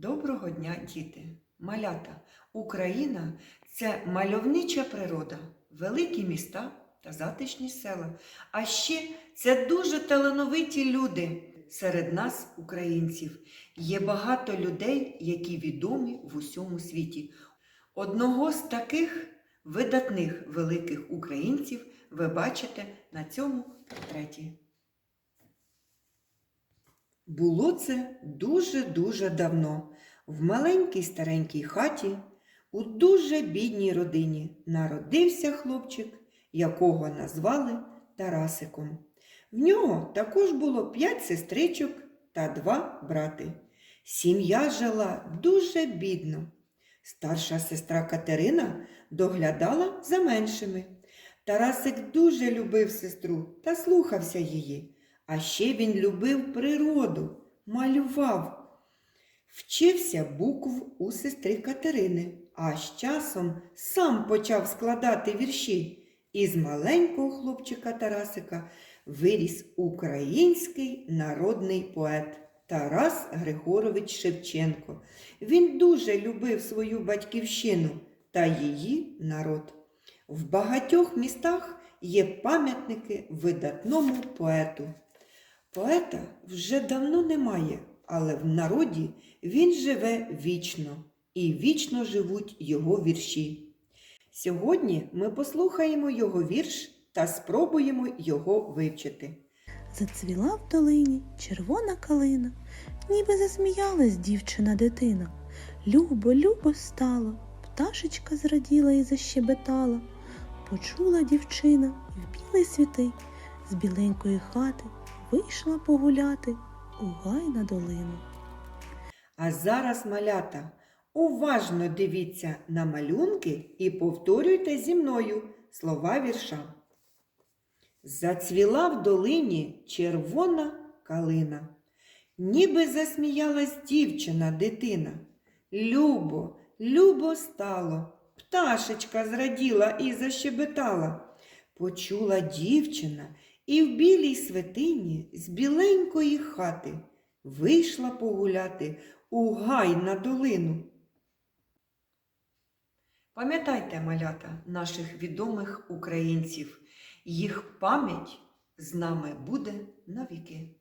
Доброго дня, діти! Малята! Україна це мальовнича природа, великі міста та затишні села. А ще це дуже талановиті люди. Серед нас, українців, є багато людей, які відомі в усьому світі. Одного з таких видатних великих українців ви бачите на цьому портреті. Було це дуже-дуже давно. В маленькій старенькій хаті, у дуже бідній родині, народився хлопчик, якого назвали Тарасиком. В нього також було п'ять сестричок та два брати. Сім'я жила дуже бідно. Старша сестра Катерина доглядала за меншими. Тарасик дуже любив сестру та слухався її. А ще він любив природу, малював. Вчився букв у сестри Катерини, а з часом сам почав складати вірші. І з маленького хлопчика Тарасика виріс український народний поет Тарас Григорович Шевченко. Він дуже любив свою батьківщину та її народ. В багатьох містах є пам'ятники видатному поету. Поета вже давно немає, але в народі він живе вічно і вічно живуть його вірші. Сьогодні ми послухаємо його вірш та спробуємо його вивчити. Зацвіла в долині червона калина, ніби засміялась дівчина дитина. Любо, любо стало, пташечка зраділа і защебетала. Почула дівчина в білий світи з біленької хати вийшла погуляти у гай на долину. А зараз, малята, уважно дивіться на малюнки і повторюйте зі мною слова вірша. Зацвіла в долині червона калина, ніби засміялась дівчина дитина. Любо, любо стало, пташечка зраділа і защебетала. Почула дівчина і в білій святині з біленької хати вийшла погуляти у гай на долину. Пам'ятайте, малята, наших відомих українців. Їх пам'ять з нами буде навіки.